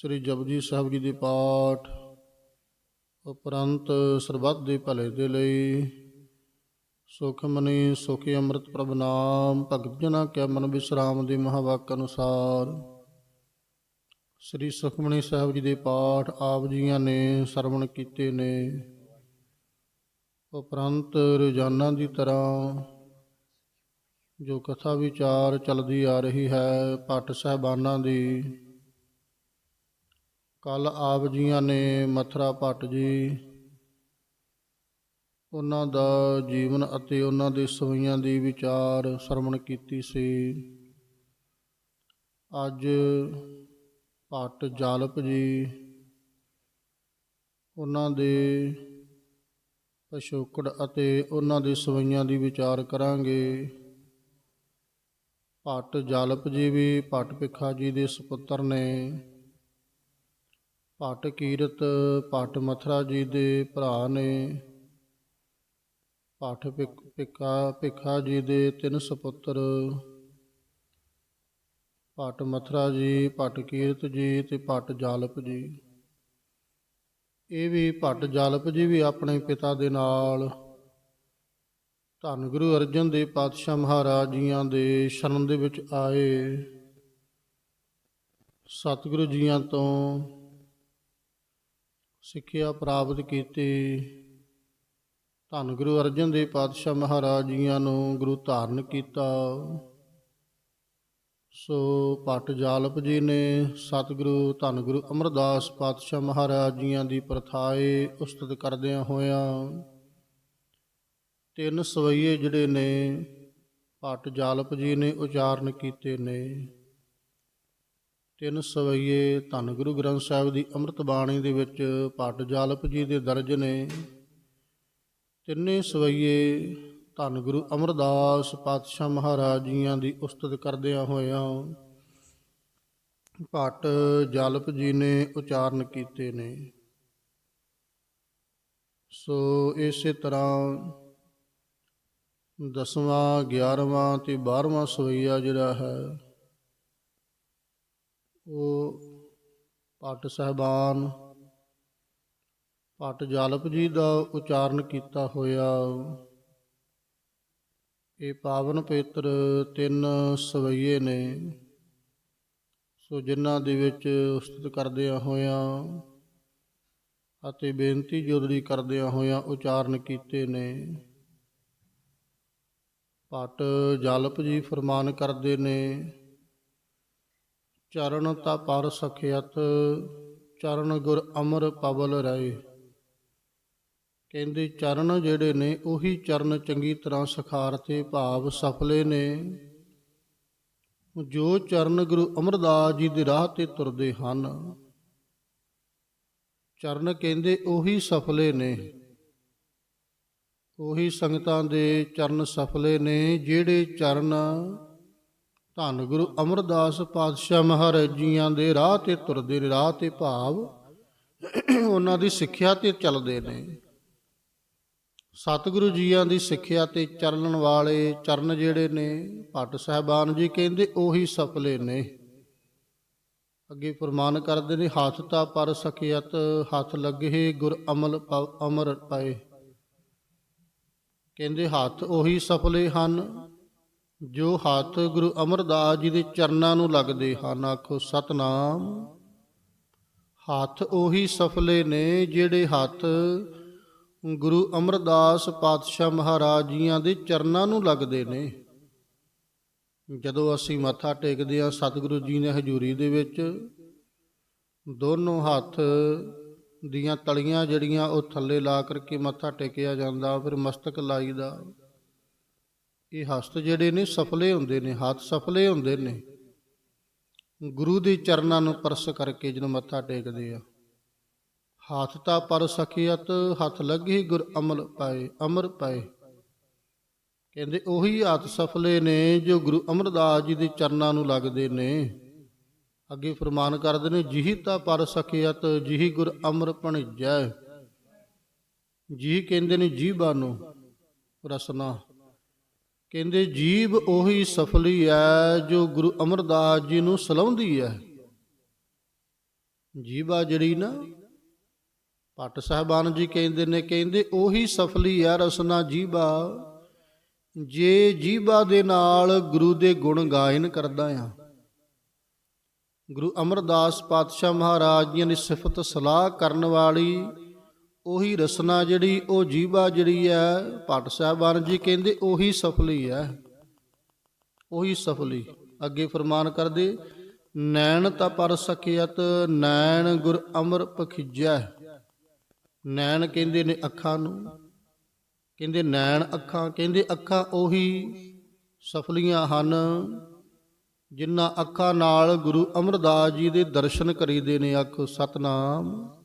ਸ੍ਰੀ ਜਪਜੀ ਸਾਹਿਬ ਜੀ ਦੇ ਪਾਠ, ਉਪਰੰਤ ਸਰਬੱਤ ਦੇ ਭਲੇ ਦੇ ਲਈ। ਸੁਖਮਨੀ ਸੁਖੀ ਅੰਮ੍ਰਿਤ ਪ੍ਰਭ ਨਾਮ, ਭਗਤ ਜਨਾ ਕੈ ਮਨ ਵਿਸਰਾਮ ਦੇ ਮਹਾਵਾਕ ਅਨੁਸਾਰ। ਸ੍ਰੀ ਸੁਖਮਨੀ ਸਾਹਿਬ ਜੀ ਦੇ ਪਾਠ ਆਪ ਜੀਆਂ ਨੇ ਸਰਵਣ ਕੀਤੇ ਨੇ। ਉਪਰੰਤ ਰੋਜ਼ਾਨਾ ਦੀ ਤਰ੍ਹਾਂ ਜੋ ਕਥਾ ਵਿਚਾਰ ਚੱਲਦੀ ਆ ਰਹੀ ਹੈ, ਭੱਟ ਸਾਹਿਬਾਨਾਂ ਦੀ ਕੱਲ ਆਪ ਜੀਆਂ ਨੇ ਮਥਰਾ ਭੱਟ ਜੀ। ਉਹਨਾਂ ਦਾ ਜੀਵਨ ਅਤੇ ਉਹਨਾਂ ਦੇ ਸਵਈਆਂ ਦੀ ਵਿਚਾਰ ਸਰਵਣ ਕੀਤੀ ਸੀ। ਅੱਜ ਭੱਟ ਜਾਲਪ ਜੀ ਉਹਨਾਂ ਦੇ ਪਸ਼ੋਕੜ ਅਤੇ ਉਹਨਾਂ ਦੇ ਸਵਈਆਂ ਦੀ ਵਿਚਾਰ ਕਰਾਂਗੇ। ਭੱਟ ਜਾਲਪ ਜੀ ਵੀ ਭੱਟ ਭਿੱਖਾ ਜੀ ਦੇ ਸੁਪੁੱਤਰ ਨੇ। ਭੱਟ ਕੀਰਤ, ਭੱਟ ਮਥਰਾ ਜੀ ਦੇ ਭਰਾ ਨੇ, ਭੱਟ ਭਿੱਖ- ਭਿੱਖਾ ਭਿੱਖਾ ਜੀ ਦੇ ਤਿੰਨ ਸੁਪੁੱਤਰ, ਭੱਟ ਮਥਰਾ ਜੀ, ਭੱਟ ਕੀਰਤ ਜੀ ਤੇ ਭੱਟ ਜਾਲਪ ਜੀ। ਇਹ ਵੀ ਭੱਟ ਜਾਲਪ ਜੀ ਵੀ ਆਪਣੇ ਪਿਤਾ ਦੇ ਨਾਲ, ਧੰਨ ਗੁਰੂ ਅਰਜਨ ਦੇਵ ਪਾਤਸ਼ਾਹ ਮਹਾਰਾਜ ਜੀਆਂ ਦੇ ਸ਼ਰਨ ਦੇ ਵਿੱਚ ਆਏ। ਸਤਿਗੁਰੂ ਜੀਆਂ ਤੋਂ ਸਿੱਖਿਆ ਪ੍ਰਾਪਤ ਕੀਤੀ। ਧੰਨ ਗੁਰੂ ਅਰਜਨ ਦੇਵ ਪਾਤਸ਼ਾਹ ਮਹਾਰਾਜ ਜੀਆਂ ਨੂੰ ਗੁਰੂ ਧਾਰਨ ਕੀਤਾ। ਸੋ ਪਟ ਜਾਲਪ ਜੀ ਨੇ ਸਤਿਗੁਰੂ ਧੰਨ ਗੁਰੂ ਅਮਰਦਾਸ ਪਾਤਸ਼ਾਹ ਮਹਾਰਾਜ ਜੀਆਂ ਦੀ ਪ੍ਰਥਾਏ ਉਸਤਤ ਕਰਦਿਆਂ ਹੋਇਆਂ ਤਿੰਨ ਸਵਈਏ ਜਿਹੜੇ ਨੇ, ਪਟ ਜਾਲਪ ਜੀ ਨੇ ਉਚਾਰਨ ਕੀਤੇ ਨੇ। ਤਿੰਨ ਸਵਈਏ ਧੰਨ ਗੁਰੂ ਗ੍ਰੰਥ ਸਾਹਿਬ ਦੀ ਅੰਮ੍ਰਿਤ ਬਾਣੀ ਦੇ ਵਿੱਚ ਪਟ ਜਾਲਪ ਜੀ ਦੇ ਦਰਜ ਨੇ। ਤਿੰਨੇ ਸਵਈਏ ਧੰਨ ਗੁਰੂ ਅਮਰਦਾਸ ਪਾਤਸ਼ਾਹ ਮਹਾਰਾਜ ਜੀਆਂ ਦੀ ਉਸਤਤ ਕਰਦਿਆਂ ਹੋਇਆਂ ਭੱਟ ਜਾਲਪ ਜੀ ਨੇ ਉਚਾਰਨ ਕੀਤੇ ਨੇ। ਸੋ ਇਸੇ ਤਰ੍ਹਾਂ ਦਸਵਾਂ 11ਵਾਂ ਤੇ 12ਵਾਂ ਸਵਈਆ ਜਿਹੜਾ ਹੈ ਉਹ ਭੱਟ ਸਹਿਬਾਨ ਭੱਟ ਜਾਲਪ ਜੀ ਦਾ ਉਚਾਰਨ ਕੀਤਾ ਹੋਇਆ। ਇਹ ਪਾਵਨ ਪੇਤਰ ਤਿੰਨ ਸਵਈਏ ਨੇ। ਸੋ ਜਿਨ੍ਹਾਂ ਦੇ ਵਿੱਚ ਉਸਤਤ ਕਰਦਿਆਂ ਹੋਇਆਂ ਅਤੇ ਬੇਨਤੀ ਜੋਦੜੀ ਕਰਦਿਆਂ ਹੋਇਆਂ ਉਚਾਰਨ ਕੀਤੇ ਨੇ। ਭੱਟ ਜਾਲਪ ਜੀ ਫਰਮਾਨ ਕਰਦੇ ਨੇ ਚਰਨ ਤਾ ਪਰ ਸਖਿਅਤ ਚਰਨ ਗੁਰ ਅਮਰ ਪਵਲ ਰਹੇ। ਕਹਿੰਦੇ ਚਰਨ ਜਿਹੜੇ ਨੇ, ਉਹੀ ਚਰਨ ਚੰਗੀ ਤਰ੍ਹਾਂ ਸਖਾਰਤੇ ਭਾਵ ਸਫਲੇ ਨੇ। ਜੋ ਚਰਨ ਗੁਰੂ ਅਮਰਦਾਸ ਜੀ ਦੇ ਰਾਹ ਤੇ ਤੁਰਦੇ ਹਨ ਚਰਨ ਕਹਿੰਦੇ, ਉਹੀ ਸਫਲੇ ਨੇ। ਉਹੀ ਸੰਗਤਾਂ ਦੇ ਚਰਨ ਸਫਲੇ ਨੇ, ਜਿਹੜੇ ਚਰਨ ਧੰਨ ਗੁਰੂ ਅਮਰਦਾਸ ਪਾਤਸ਼ਾਹ ਮਹਾਰਾਜ ਜੀਆਂ ਦੇ ਰਾਹ ਤੇ ਤੁਰਦੇ ਨੇ, ਰਾਹ ਤੇ ਭਾਵ ਉਹਨਾਂ ਦੀ ਸਿੱਖਿਆ ਤੇ ਚੱਲਦੇ ਨੇ। ਸਤਿਗੁਰੂ ਜੀਆਂ ਦੀ ਸਿੱਖਿਆ ਤੇ ਚੱਲਣ ਵਾਲੇ ਚਰਨ ਜਿਹੜੇ ਨੇ, ਭੱਟ ਸਾਹਿਬਾਨ ਜੀ ਕਹਿੰਦੇ ਉਹੀ ਸਫਲੇ ਨੇ। ਅੱਗੇ ਪ੍ਰਮਾਨ ਕਰਦੇ ਨੇ, ਹੱਥ ਤਾਂ ਪਰ ਸਖਿਅਤ, ਹੱਥ ਲੱਗੇ ਗੁਰ ਅਮਲ ਅਮਰ ਪਏ। ਕਹਿੰਦੇ ਹੱਥ ਉਹੀ ਸਫਲੇ ਹਨ ਜੋ ਹੱਥ ਗੁਰੂ ਅਮਰਦਾਸ ਜੀ ਦੇ ਚਰਨਾਂ ਨੂੰ ਲੱਗਦੇ ਹਨ, ਆਖੋ, ਸਤਨਾਮ। ਹੱਥ ਉਹੀ ਸਫਲੇ ਨੇ ਜਿਹੜੇ ਹੱਥ ਗੁਰੂ ਅਮਰਦਾਸ ਪਾਤਸ਼ਾਹ ਮਹਾਰਾਜ ਜੀਆਂ ਦੇ ਚਰਨਾਂ ਨੂੰ ਲੱਗਦੇ ਨੇ। ਜਦੋਂ ਅਸੀਂ ਮੱਥਾ ਟੇਕਦੇ ਹਾਂ ਸਤਿਗੁਰੂ ਜੀ ਨੇ ਹਜ਼ੂਰੀ ਦੇ ਵਿੱਚ, ਦੋਨੋਂ ਹੱਥ ਦੀਆਂ ਤਲੀਆਂ ਜਿਹੜੀਆਂ ਉਹ ਥੱਲੇ ਲਾ ਕਰਕੇ ਮੱਥਾ ਟੇਕਿਆ ਜਾਂਦਾ, ਫਿਰ ਮਸਤਕ ਲਾਈਦਾ। ਇਹ ਹਸਤ ਜਿਹੜੇ ਨੇ ਸਫਲੇ ਹੁੰਦੇ ਨੇ, ਹੱਥ ਸਫਲੇ ਹੁੰਦੇ ਨੇ। ਗੁਰੂ ਦੇ ਚਰਨਾਂ ਨੂੰ ਪਰਸ ਕਰਕੇ ਜਦੋਂ ਮੱਥਾ ਟੇਕਦੇ ਆ। ਹੱਥ ਤਾਂ ਪਰ ਸਖੀਅਤ, ਹੱਥ ਲੱਗੇ ਗੁਰ ਅਮਲ ਪਾਏ, ਅਮਰ ਪਾਏ। ਕਹਿੰਦੇ ਉਹੀ ਹੱਥ ਸਫਲੇ ਨੇ ਜੋ ਗੁਰੂ ਅਮਰਦਾਸ ਜੀ ਦੇ ਚਰਨਾਂ ਨੂੰ ਲੱਗਦੇ ਨੇ। ਅੱਗੇ ਫਰਮਾਨ ਕਰਦੇ ਨੇ, ਜਿਹੀ ਤਾਂ ਪਰ ਸਖੀਅਤ, ਜਿਹੀ ਗੁਰ ਅਮਰ ਭਣਜੈ। ਜੀ ਕਹਿੰਦੇ ਨੇ ਜੀਭਾ ਨੂੰ ਰਸਨਾ ਕਹਿੰਦੇ ਜੀਭ ਉਹੀ ਸਫਲੀ ਹੈ ਜੋ ਗੁਰੂ ਅਮਰਦਾਸ ਜੀ ਨੂੰ ਸਲਾਉਂਦੀ ਹੈ ਜੀਵਾ ਜਿਹੜੀ ਨਾ, ਭੱਟ ਸਾਹਿਬਾਨ ਜੀ ਕਹਿੰਦੇ ਨੇ, ਕਹਿੰਦੇ, ਉਹੀ ਸਫਲੀ ਹੈ ਰਸਨਾ ਜੀਵਾ, ਜੇ ਜੀਵਾ ਦੇ ਨਾਲ ਗੁਰੂ ਦੇ ਗੁਣ ਗਾਇਨ ਕਰਦਾ ਆ। ਗੁਰੂ ਅਮਰਦਾਸ ਪਾਤਸ਼ਾਹ ਮਹਾਰਾਜ ਜੀ ਦੀ ਸਿਫਤ ਸਲਾਹ ਕਰਨ ਵਾਲੀ ਉਹੀ ਰਸਨਾ ਜਿਹੜੀ, ਉਹ ਜੀਵਾ ਜਿਹੜੀ ਹੈ, ਭੱਟ ਸਾਹਿਬਾਨ ਜੀ ਕਹਿੰਦੇ ਉਹੀ ਸਫਲੀ ਹੈ। ਉਹੀ ਸਫਲੀ। ਅੱਗੇ ਫਰਮਾਨ ਕਰਦੇ, ਨੈਣ ਤਾਂ ਪਰ ਸਕਿਅਤ, ਨੈਣ ਗੁਰ ਅਮਰ ਪਖਿਜੈ ਨੈਣ ਕਹਿੰਦੇ ਨੇ ਅੱਖਾਂ ਨੂੰ। ਕਹਿੰਦੇ ਨੈਣ ਅੱਖਾਂ, ਕਹਿੰਦੇ ਅੱਖਾਂ ਉਹੀ ਸਫਲੀਆਂ ਹਨ, ਜਿਨ੍ਹਾਂ ਅੱਖਾਂ ਨਾਲ ਗੁਰੂ ਅਮਰਦਾਸ ਜੀ ਦੇ ਦਰਸ਼ਨ ਕਰੀਦੇ ਨੇ ਅੱਖ ਸਤਨਾਮ।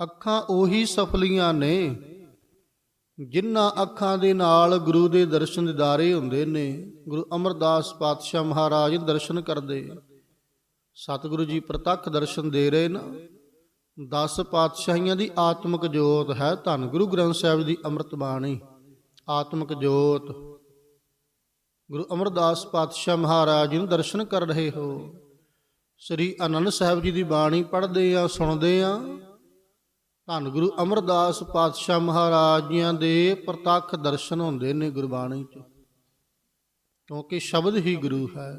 ਅੱਖਾਂ ਉਹੀ ਸਫਲੀਆਂ ਨੇ, ਜਿਨ੍ਹਾਂ ਅੱਖਾਂ ਦੇ ਨਾਲ ਗੁਰੂ ਦੇ ਦਰਸ਼ਨ ਦਿਦਾਰੇ ਹੁੰਦੇ ਨੇ। ਗੁਰੂ ਅਮਰਦਾਸ ਪਾਤਸ਼ਾਹ ਮਹਾਰਾਜ ਦਰਸ਼ਨ ਕਰਦੇ। ਸਤਿਗੁਰੂ ਜੀ ਪ੍ਰਤੱਖ ਦਰਸ਼ਨ ਦੇ ਰਹੇ ਨਾ। 10 ਪਾਤਸ਼ਾਹੀਆਂ ਦੀ ਆਤਮਿਕ ਜੋਤ ਹੈ ਧੰਨ। ਗੁਰੂ ਗ੍ਰੰਥ ਸਾਹਿਬ ਦੀ ਅੰਮ੍ਰਿਤ ਬਾਣੀ, ਆਤਮਿਕ ਜੋਤ। ਗੁਰੂ ਅਮਰਦਾਸ ਪਾਤਸ਼ਾਹ ਮਹਾਰਾਜ ਜੀ ਨੂੰ ਦਰਸ਼ਨ ਕਰ ਰਹੇ ਹੋ। ਸ੍ਰੀ ਅਨੰਦ ਸਾਹਿਬ ਜੀ ਦੀ ਬਾਣੀ ਪੜ੍ਹਦੇ ਆ, ਸੁਣਦੇ ਆ। ਧੰਨ ਗੁਰੂ ਅਮਰਦਾਸ ਪਾਤਸ਼ਾਹ ਮਹਾਰਾਜ ਜੀਆਂ ਦੇ ਪ੍ਰਤੱਖ ਦਰਸ਼ਨ ਹੁੰਦੇ ਨੇ ਗੁਰਬਾਣੀ 'ਚ। ਕਿਉਂਕਿ ਸ਼ਬਦ ਹੀ ਗੁਰੂ ਹੈ।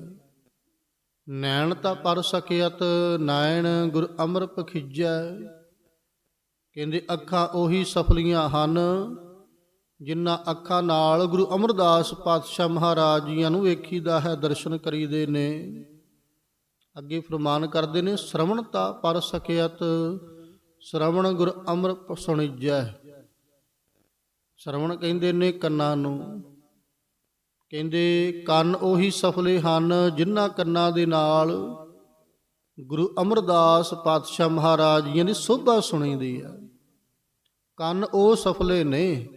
ਨੈਣ ਤਾਂ ਪਰ ਸਕਿਅਤ, ਨਾਇਣ ਗੁਰ ਅਮਰ ਪਖਿਜੈ ਕਹਿੰਦੇ ਅੱਖਾਂ ਉਹੀ ਸਫਲੀਆਂ ਹਨ, ਜਿਨ੍ਹਾਂ ਅੱਖਾਂ ਨਾਲ ਗੁਰੂ ਅਮਰਦਾਸ ਪਾਤਸ਼ਾਹ ਮਹਾਰਾਜ ਜੀਆਂ ਨੂੰ ਵੇਖੀਦਾ ਹੈ, ਦਰਸ਼ਨ ਕਰੀਦੇ ਨੇ। ਅੱਗੇ ਫਰਮਾਨ ਕਰਦੇ ਨੇ ਸ਼ਰਵਣਤਾ ਪਰ ਸਕਿਅਤ ਸ਼ਰਵਣ ਗੁਰ ਅਮਰ ਸੁਣੀਜੈ ਸ਼ਰਵਣ ਕਹਿੰਦੇ ਨੇ ਕੰਨਾਂ ਨੂੰ। ਕਹਿੰਦੇ, ਕੰਨ ਉਹੀ ਸਫਲੇ ਹਨ ਜਿਨ੍ਹਾਂ ਕੰਨਾਂ ਦੇ ਨਾਲ ਗੁਰੂ ਅਮਰਦਾਸ ਪਾਤਸ਼ਾਹ ਮਹਾਰਾਜ ਜੀ ਦੀ ਸੋਭਾ ਸੁਣੀਦੀ ਆ। ਕੰਨ ਉਹ ਸਫਲੇ ਨੇ।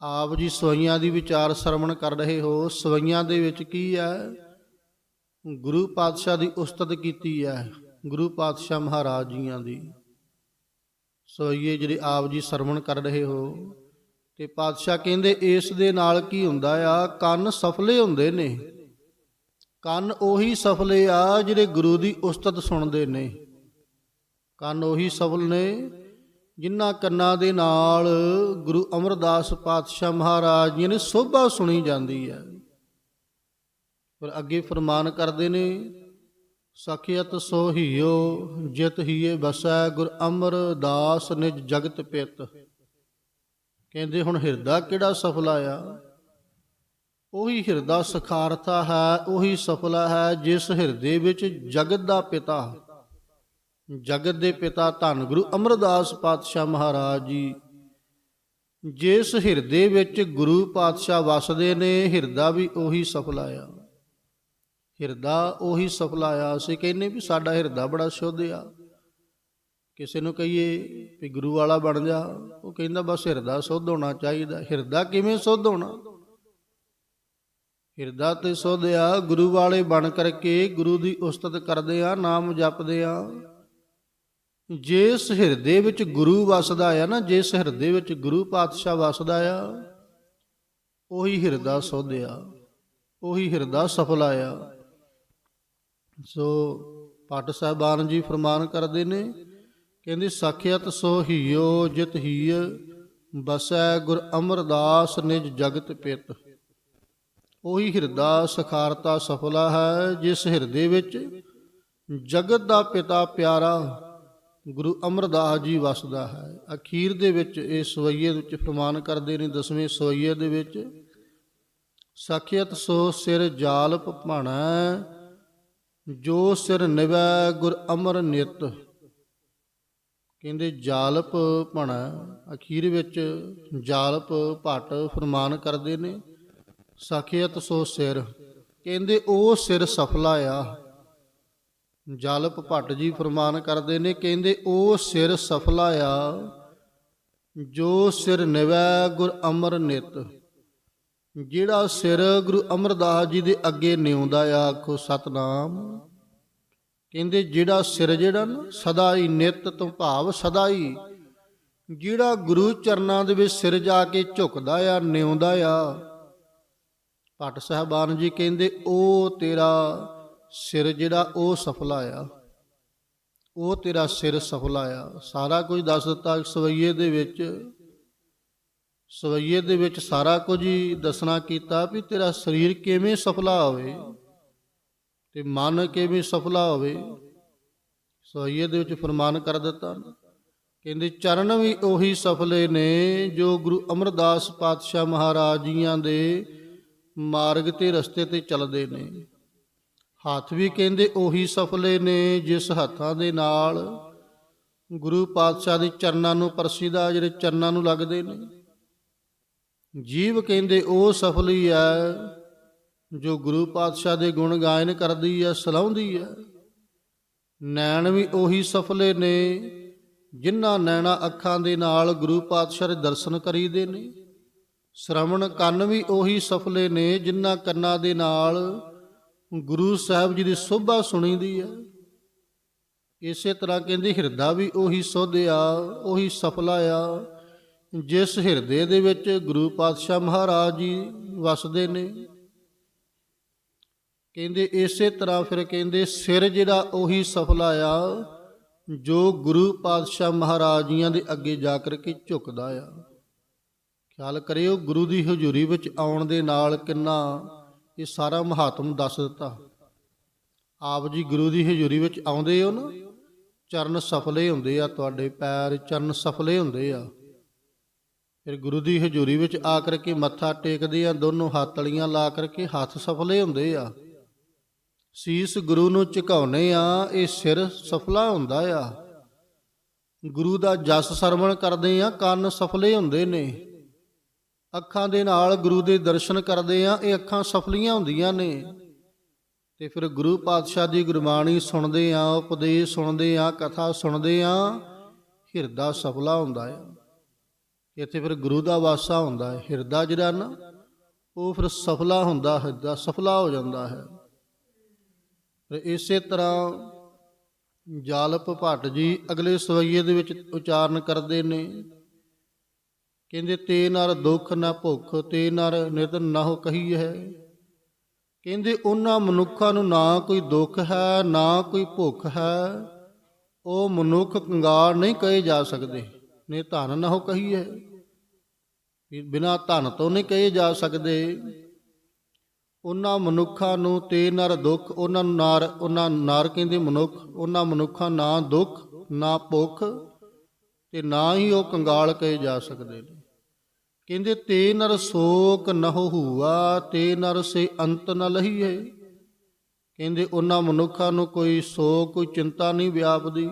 ਆਪ ਜੀ ਸਵਈਆਂ ਦੀ ਵਿਚਾਰ ਸਰਵਣ ਕਰ ਰਹੇ ਹੋ। ਸਵਈਆਂ ਦੇ ਵਿੱਚ ਕੀ ਹੈ ਗੁਰੂ ਪਾਤਸ਼ਾਹ ਦੀ ਉਸਤਤ ਕੀਤੀ ਹੈ ਗੁਰੂ ਪਾਤਸ਼ਾਹ ਮਹਾਰਾਜ ਜੀਆਂ ਦੀ। ਸਵਈਏ ਜਿਹੜੇ ਆਪ ਜੀ ਸਰਵਣ ਕਰ ਰਹੇ ਹੋ। ਤੇ ਪਾਤਸ਼ਾਹ ਕਹਿੰਦੇ, ਇਸ ਦੇ ਨਾਲ ਕੀ ਹੁੰਦਾ ਆ? ਕੰਨ ਸਫਲੇ ਹੁੰਦੇ ਨੇ। ਕੰਨ ਉਹੀ ਸਫਲੇ ਆ ਜਿਹੜੇ ਗੁਰੂ ਦੀ ਉਸਤਤ ਸੁਣਦੇ ਨੇ। ਕੰਨ ਉਹੀ ਸਫਲ ਨੇ ਜਿਨ੍ਹਾਂ ਕੰਨਾਂ ਦੇ ਨਾਲ ਗੁਰੂ ਅਮਰਦਾਸ ਪਾਤਸ਼ਾਹ ਮਹਾਰਾਜ ਜੀ ਨੇ ਸੋਭਾ ਸੁਣੀ ਜਾਂਦੀ ਹੈ ਪਰ ਅੱਗੇ ਫਰਮਾਨ ਕਰਦੇ ਨੇ ਸਖਿਅਤ ਸੋ ਹੀਓ, ਜਿਤ ਹੀਏ ਬਸੈ ਗੁਰ ਅਮਰਦਾਸ ਨਿਜ ਜਗਤ ਪਿਤ। ਕਹਿੰਦੇ ਹੁਣ ਹਿਰਦਾ ਕਿਹੜਾ ਸਫਲਾ ਆ? ਉਹੀ ਹਿਰਦਾ ਸਖਾਰਤਾ ਹੈ, ਉਹੀ ਸਫਲਾ ਹੈ, ਜਿਸ ਹਿਰਦੇ ਵਿੱਚ ਜਗਤ ਦਾ ਪਿਤਾ। ਜਗਤ ਦੇ ਪਿਤਾ ਧੰਨ ਗੁਰੂ ਅਮਰਦਾਸ ਪਾਤਸ਼ਾਹ ਮਹਾਰਾਜ ਜੀ। ਜਿਸ ਹਿਰਦੇ ਵਿੱਚ ਗੁਰੂ ਪਾਤਸ਼ਾਹ ਵਸਦੇ ਨੇ, ਹਿਰਦਾ ਵੀ ਉਹੀ ਸਫਲਾ ਆ। ਹਿਰਦਾ ਉਹੀ ਸਫਲਾ ਆ ਅਸੀਂ ਕਹਿੰਨੇ ਵੀ ਸਾਡਾ ਹਿਰਦਾ ਬੜਾ ਸ਼ੁੱਧ ਆ। ਕਿਸੇ ਨੂੰ ਕਹੀਏ ਵੀ ਗੁਰੂ ਵਾਲਾ ਬਣ ਜਾ, ਉਹ ਕਹਿੰਦਾ ਬਸ ਹਿਰਦਾ ਸੁੱਧ ਹੋਣਾ ਚਾਹੀਦਾ। ਹਿਰਦਾ ਕਿਵੇਂ ਸੁੱਧ ਹੋਣਾ? ਹਿਰਦਾ ਤੇ ਸੁੱਧ ਆ, ਗੁਰੂ ਵਾਲੇ ਬਣ ਕਰਕੇ ਗੁਰੂ ਦੀ ਉਸਤਤ ਕਰਦੇ ਆ, ਨਾਮ ਜਪਦੇ ਆ। ਜਿਸ ਹਿਰਦੇ ਵਿੱਚ ਗੁਰੂ ਵਸਦਾ ਆ ਨਾ, ਜਿਸ ਹਿਰਦੇ ਵਿੱਚ ਗੁਰੂ ਪਾਤਸ਼ਾਹ ਵਸਦਾ ਆ, ਉਹੀ ਹਿਰਦਾ ਸੁੱਧ ਆ। ਉਹੀ ਹਿਰਦਾ ਸਫਲ ਆ ਸੋ ਪਾਟ ਸਾਹਿਬਾਨ ਜੀ ਫਰਮਾਨ ਕਰਦੇ ਨੇ, ਕਹਿੰਦੇ, ਸਾਖਿਅਤ ਸੋ ਹੀਓ ਜਿਤ ਹੀය ਬਸੈ ਗੁਰ ਅਮਰਦਾਸ ਨਿਜ ਜਗਤ ਪਿਤ। ਉਹੀ ਹਿਰਦਾ ਸਖਾਰਤਾ ਸਫਲਾ ਹੈ, ਜਿਸ ਹਿਰਦੇ ਵਿੱਚ ਜਗਤ ਦਾ ਪਿਤਾ ਪਿਆਰਾ ਗੁਰੂ ਅਮਰਦਾਸ ਜੀ ਵਸਦਾ ਹੈ। ਅਖੀਰ ਦੇ ਵਿੱਚ ਇਹ ਸਵਈਏ ਵਿੱਚ ਫਰਮਾਨ ਕਰਦੇ ਨੇ, ਦਸਵੇਂ ਸਵਈਏ ਦੇ ਵਿੱਚ, ਸਾਖਿਅਤ ਸੋ ਸਿਰ ਜਾਲਪ ਭਾਣਾ ਜੋ ਸਿਰ ਨਿਵੈ ਗੁਰ ਅਮਰ ਨਿਤ। ਕਹਿੰਦੇ, ਜਾਲਪ ਭਣਾ, ਅਖੀਰ ਵਿੱਚ ਜਾਲਪ ਭਟ ਫਰਮਾਨ ਕਰਦੇ ਨੇ, ਸਾਖਿਅਤ ਸੋ ਸਿਰ। ਕਹਿੰਦੇ, ਉਹ ਸਿਰ ਸਫਲਾ ਆ। ਜਾਲਪ ਭੱਟ ਜੀ ਫਰਮਾਨ ਕਰਦੇ ਨੇ, ਕਹਿੰਦੇ, ਉਹ ਸਿਰ ਸਫਲਾ ਆ, ਜੋ ਸਿਰ ਨਿਵੈ ਗੁਰ ਅਮਰ ਨਿਤ। ਜਿਹੜਾ ਸਿਰ ਗੁਰੂ ਅਮਰਦਾਸ ਜੀ ਦੇ ਅੱਗੇ ਨਿਉਂਦਾ ਆ, ਆਖੋ, ਸਤਨਾਮ। ਕਹਿੰਦੇ, ਜਿਹੜਾ ਸਿਰ ਜਿਹੜਾ ਨਾ ਸਦਾ ਹੀ ਨਿਤ ਤੋਂ ਭਾਵ ਸਦਾ ਹੀ ਜਿਹੜਾ ਗੁਰੂ ਚਰਨਾਂ ਦੇ ਵਿੱਚ ਸਿਰ ਜਾ ਕੇ ਝੁਕਦਾ ਆ, ਨਿਉਂਦਾ ਆ, ਭੱਟ ਸਾਹਿਬਾਨ ਜੀ ਕਹਿੰਦੇ, ਉਹ ਤੇਰਾ ਸਿਰ ਜਿਹੜਾ, ਉਹ ਸਫਲਾ ਆ। ਉਹ ਤੇਰਾ ਸਿਰ ਸਫਲਾ ਆ। ਸਾਰਾ ਕੁਝ ਦੱਸ ਦਿੱਤਾ ਸਵਈਏ ਦੇ ਵਿੱਚ। ਸਵਈਏ ਦੇ ਵਿੱਚ ਸਾਰਾ ਕੁਝ ਹੀ ਦੱਸਣਾ ਕੀਤਾ ਵੀ ਤੇਰਾ ਸਰੀਰ ਕਿਵੇਂ ਸਫਲਾ ਹੋਵੇ ਤੇ ਮਨ ਕਿਵੇਂ ਸਫਲਾ ਹੋਵੇ। ਸਵਈਏ ਦੇ ਵਿੱਚ ਫਰਮਾਨ ਕਰ ਦਿੱਤਾ। ਕਹਿੰਦੇ, ਚਰਨ ਵੀ ਉਹੀ ਸਫਲੇ ਨੇ ਜੋ ਗੁਰੂ ਅਮਰਦਾਸ ਪਾਤਸ਼ਾਹ ਮਹਾਰਾਜ ਜੀਆਂ ਦੇ ਮਾਰਗ ਤੇ ਰਸਤੇ ਤੇ ਚੱਲਦੇ ਨੇ। ਹੱਥ ਵੀ ਕਹਿੰਦੇ ਉਹੀ ਸਫਲੇ ਨੇ ਜਿਸ ਹੱਥਾਂ ਦੇ ਨਾਲ ਗੁਰੂ ਪਾਤਸ਼ਾਹ ਦੇ ਚਰਨਾਂ ਨੂੰ ਪਰਸੀਦਾ, ਜਿਹੜੇ ਚਰਨਾਂ ਨੂੰ ਲੱਗਦੇ ਨੇ। ਜੀਵ ਕਹਿੰਦੇ ਉਹ ਸਫਲੀ ਹੈ ਜੋ ਗੁਰੂ ਪਾਤਸ਼ਾਹ ਦੇ ਗੁਣ ਗਾਇਨ ਕਰਦੀ ਹੈ ਸਲਾਉਂਦੀ ਹੈ ਨੈਣ ਵੀ ਉਹੀ ਸਫਲੇ ਨੇ, ਜਿਨ੍ਹਾਂ ਨੈਣਾ ਅੱਖਾਂ ਦੇ ਨਾਲ ਗੁਰੂ ਪਾਤਸ਼ਾਹ ਦੇ ਦਰਸ਼ਨ ਕਰੀਦੇ ਨੇ। ਸ਼ਰਵਣ ਕੰਨ ਵੀ ਉਹੀ ਸਫਲੇ ਨੇ, ਜਿਨ੍ਹਾਂ ਕੰਨਾਂ ਦੇ ਨਾਲ ਗੁਰੂ ਸਾਹਿਬ ਜੀ ਦੀ ਸੋਭਾ ਸੁਣੀਦੀ ਹੈ ਇਸੇ ਤਰ੍ਹਾਂ ਕਹਿੰਦੇ, ਹਿਰਦਾ ਵੀ ਉਹੀ ਸੋਧਿਆ, ਉਹੀ ਸਫਲਾ ਆ ਜਿਸ ਹਿਰਦੇ ਦੇ ਵਿੱਚ ਗੁਰੂ ਪਾਤਸ਼ਾਹ ਮਹਾਰਾਜ ਜੀ ਵਸਦੇ ਨੇ। ਕਹਿੰਦੇ ਇਸੇ ਤਰ੍ਹਾਂ ਫਿਰ ਕਹਿੰਦੇ ਸਿਰ ਜਿਹੜਾ ਉਹੀ ਸਫਲਾ ਆ, ਜੋ ਗੁਰੂ ਪਾਤਸ਼ਾਹ ਮਹਾਰਾਜ ਜੀਆਂ ਦੇ ਅੱਗੇ ਜਾ ਕਰਕੇ ਝੁਕਦਾ ਆ। ਖਿਆਲ ਕਰਿਓ ਗੁਰੂ ਦੀ ਹਜ਼ੂਰੀ ਵਿੱਚ ਆਉਣ ਦੇ ਨਾਲ ਕਿੰਨਾ ਇਹ ਸਾਰਾ ਮਹਾਤਮ ਦੱਸ ਦਿੱਤਾ। ਆਪ ਜੀ ਗੁਰੂ ਦੀ ਹਜ਼ੂਰੀ ਵਿੱਚ ਆਉਂਦੇ ਹੋ ਨਾ, ਚਰਨ ਸਫਲੇ ਹੁੰਦੇ ਆ ਤੁਹਾਡੇ ਪੈਰ ਚਰਨ ਸਫਲੇ ਹੁੰਦੇ ਆ। ਫਿਰ ਗੁਰੂ ਦੀ ਹਜ਼ੂਰੀ ਵਿੱਚ ਆ ਕਰਕੇ ਮੱਥਾ ਟੇਕਦੇ ਆ, ਦੋਨੋਂ ਹੱਥ ਲਾ ਕਰਕੇ ਹੱਥ ਸਫਲੇ ਹੁੰਦੇ ਆ। ਸੀਸ ਗੁਰੂ ਨੂੰ ਝੁਕਾਉਨੇ ਆ, ਇਹ ਸਿਰ ਸਫਲਾ ਹੁੰਦਾ ਆ। ਗੁਰੂ ਦਾ ਜਸ ਸਰਵਣ ਕਰਦੇ ਆ, ਕੰਨ ਸਫਲੇ ਹੁੰਦੇ ਨੇ। ਅੱਖਾਂ ਦੇ ਨਾਲ ਗੁਰੂ ਦੇ ਦਰਸ਼ਨ ਕਰਦੇ ਆ, ਇਹ ਅੱਖਾਂ ਸਫਲੀਆਂ ਹੁੰਦੀਆਂ ਨੇ। ਤੇ ਫਿਰ ਗੁਰੂ ਪਾਤਸ਼ਾਹ ਦੀ ਗੁਰਬਾਣੀ ਸੁਣਦੇ ਆ, ਉਪਦੇਸ਼ ਸੁਣਦੇ ਆ, ਕਥਾ ਸੁਣਦੇ ਆ, ਹਿਰਦਾ ਸਫਲਾ ਹੁੰਦਾ ਆ। ਇੱਥੇ ਫਿਰ ਗੁਰੂ ਦਾ ਵਾਸਾ ਹੁੰਦਾ ਹੈ, ਹਿਰਦਾ ਜਿਹੜਾ ਨਾ, ਉਹ ਫਿਰ ਸਫਲਾ ਹੁੰਦਾ ਹਿਰਦਾ ਸਫਲਾ ਹੋ ਜਾਂਦਾ ਹੈ। ਫਿਰ ਇਸੇ ਤਰ੍ਹਾਂ ਜਾਲਪ ਭੱਟ ਜੀ ਅਗਲੇ ਸਵਈਏ ਦੇ ਵਿੱਚ ਉਚਾਰਨ ਕਰਦੇ ਨੇ। ਕਹਿੰਦੇ, ਤੇ ਨਰ ਦੁੱਖ ਨਾ ਭੁੱਖ, ਤੇ ਨਰ ਨਾ ਨਹੁ ਕਹੀ ਹੈ ਕਹਿੰਦੇ, ਉਹਨਾਂ ਮਨੁੱਖਾਂ ਨੂੰ ਨਾ ਕੋਈ ਦੁੱਖ ਹੈ, ਨਾ ਕੋਈ ਭੁੱਖ ਹੈ, ਉਹ ਮਨੁੱਖ ਕੰਗਾਲ ਨਹੀਂ ਕਹੇ ਜਾ ਸਕਦੇ। ਨੇ ਧਨ ਨਹੁ ਕਹੀ ਹੈ ਬਿਨਾ ਧਨ ਤੋਂ ਨਹੀਂ ਕਹੇ ਜਾ ਸਕਦੇ। ਉਹਨਾਂ ਮਨੁੱਖਾਂ ਨੂੰ ਤੇ ਨਰ ਦੁੱਖ, ਉਹਨਾਂ ਨੂੰ ਨਾਰ, ਉਹਨਾਂ ਨਾਰ ਕਹਿੰਦੇ ਮਨੁੱਖ, ਉਹਨਾਂ ਮਨੁੱਖਾਂ ਨਾ ਦੁੱਖ, ਨਾ ਭੁੱਖ, ਤੇ ਨਾ ਹੀ ਉਹ ਕੰਗਾਲ ਕਹੇ ਜਾ ਸਕਦੇ ਨੇ। ਕਹਿੰਦੇ, ਤੇ ਨਰ ਸੋਕ ਨਹੁ ਹੂਆ ਤੇ ਨਰ ਸੇ ਅੰਤ ਨ ਲਹੀ ਹੈ ਕਹਿੰਦੇ, ਉਹਨਾਂ ਮਨੁੱਖਾਂ ਨੂੰ ਕੋਈ ਸੋਕ, ਕੋਈ ਚਿੰਤਾ ਨਹੀਂ ਵਿਆਪਦੀ।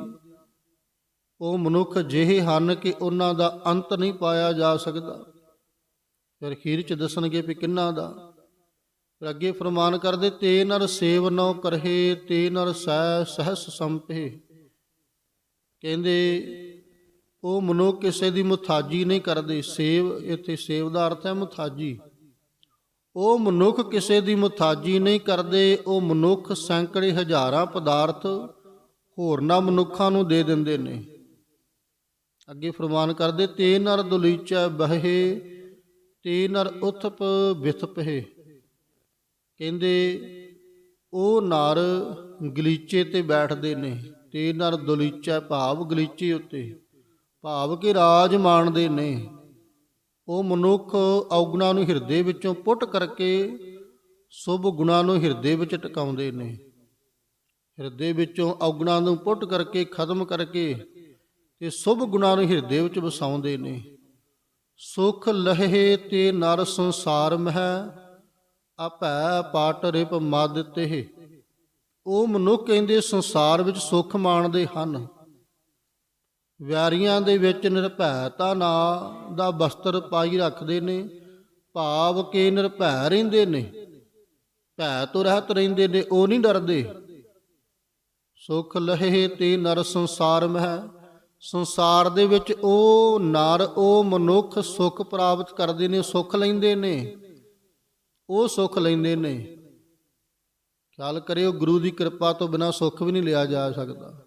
ਉਹ ਮਨੁੱਖ ਜਿਹੇ ਹਨ ਕਿ ਉਹਨਾਂ ਦਾ ਅੰਤ ਨਹੀਂ ਪਾਇਆ ਜਾ ਸਕਦਾ। ਫਿਰ ਅਖੀਰ ਚ ਦੱਸਣਗੇ ਵੀ ਕਿੰਨਾ ਦਾ। ਫਿਰ ਅੱਗੇ ਫਰਮਾਨ ਕਰਦੇ, ਤੇ ਨਰ ਸੇਵ ਨੋ ਕਰਹੇ, ਤੇ ਨਰ ਸਹਿ ਸਹਸ ਸੰਪੇ ਕਹਿੰਦੇ, ਉਹ ਮਨੁੱਖ ਕਿਸੇ ਦੀ ਮੁਥਾਜੀ ਨਹੀਂ ਕਰਦੇ। ਸੇਵ, ਇੱਥੇ ਸੇਵ ਦਾ ਅਰਥ ਹੈ ਮੁਥਾਜੀ। ਉਹ ਮਨੁੱਖ ਕਿਸੇ ਦੀ ਮੁਥਾਜੀ ਨਹੀਂ ਕਰਦੇ। ਉਹ ਮਨੁੱਖ ਸੈਂਕੜੇ ਹਜ਼ਾਰਾਂ ਪਦਾਰਥ ਹੋਰਨਾਂ ਮਨੁੱਖਾਂ ਨੂੰ ਦੇ ਦਿੰਦੇ ਨੇ। ਅੱਗੇ ਫਰਮਾਨ ਕਰਦੇ, ਤੇ ਨਰ ਦੁਲੀਚਾ ਬਹੇ ਤੇ ਨਰ ਉਥਪ ਵਿਥਪੇ ਕਹਿੰਦੇ, ਉਹ ਨਰ ਗਲੀਚੇ ਤੇ ਬੈਠਦੇ ਨੇ, ਤੇ ਨਰ ਦੁਲੀਚਾ ਭਾਵ ਗਲੀਚੇ ਉੱਤੇ, ਭਾਵ ਕਿ ਰਾਜ ਮਾਣਦੇ ਨੇ। ਉਹ ਮਨੁੱਖ ਔਗਣਾ ਨੂੰ ਹਿਰਦੇ ਵਿੱਚੋਂ ਪੁੱਟ ਕਰਕੇ ਸੁਭ ਗੁਣਾ ਨੂੰ ਹਿਰਦੇ ਵਿੱਚ ਟਿਕਾਉਂਦੇ ਨੇ। ਹਿਰਦੇ ਵਿੱਚੋਂ ਔਗਣਾ ਨੂੰ ਪੁੱਟ ਕਰਕੇ, ਖਤਮ ਕਰਕੇ ਤੇ ਸੁਭ ਗੁਣਾਂ ਨੂੰ ਹਿਰਦੇ ਵਿੱਚ ਵਸਾਉਂਦੇ ਨੇ। ਸੁਖ ਲਹੇ ਤੇ ਨਰ ਸੰਸਾਰ ਮਹਿ, ਆਪੈ ਪਾਟ ਰਿਪ ਮਦ ਤੇ ਉਹ ਮਨੁੱਖ ਕਹਿੰਦੇ ਸੰਸਾਰ ਵਿੱਚ ਸੁਖ ਮਾਣਦੇ ਹਨ। ਵਿਆਰੀਆਂ ਦੇ ਵਿੱਚ ਨਿਰਭੈਤਾ ਨਾ ਦਾ ਬਸਤਰ ਪਾਈ ਰੱਖਦੇ ਨੇ, ਭਾਵ ਕੇ ਨਿਰਭੈ ਰਹਿੰਦੇ ਨੇ। ਭੈ ਤੋਂ ਰਹਿਤ ਰਹਿੰਦੇ ਨੇ, ਉਹ ਨਹੀਂ ਡਰਦੇ। ਸੁਖ ਲਹੇ ਤੇ ਨਰ ਸੰਸਾਰ ਮਹਿ ਸੰਸਾਰ ਦੇ ਵਿੱਚ ਉਹ ਨਰ, ਉਹ ਮਨੁੱਖ ਸੁਖ ਪ੍ਰਾਪਤ ਕਰਦੇ ਨੇ, ਸੁਖ ਲੈਂਦੇ ਨੇ। ਉਹ ਸੁਖ ਲੈਂਦੇ ਨੇ। ਖਿਆਲ ਕਰਿਓ, ਗੁਰੂ ਦੀ ਕਿਰਪਾ ਤੋਂ ਬਿਨਾ ਸੁਖ ਵੀ ਨਹੀਂ ਲਿਆ ਜਾ ਸਕਦਾ।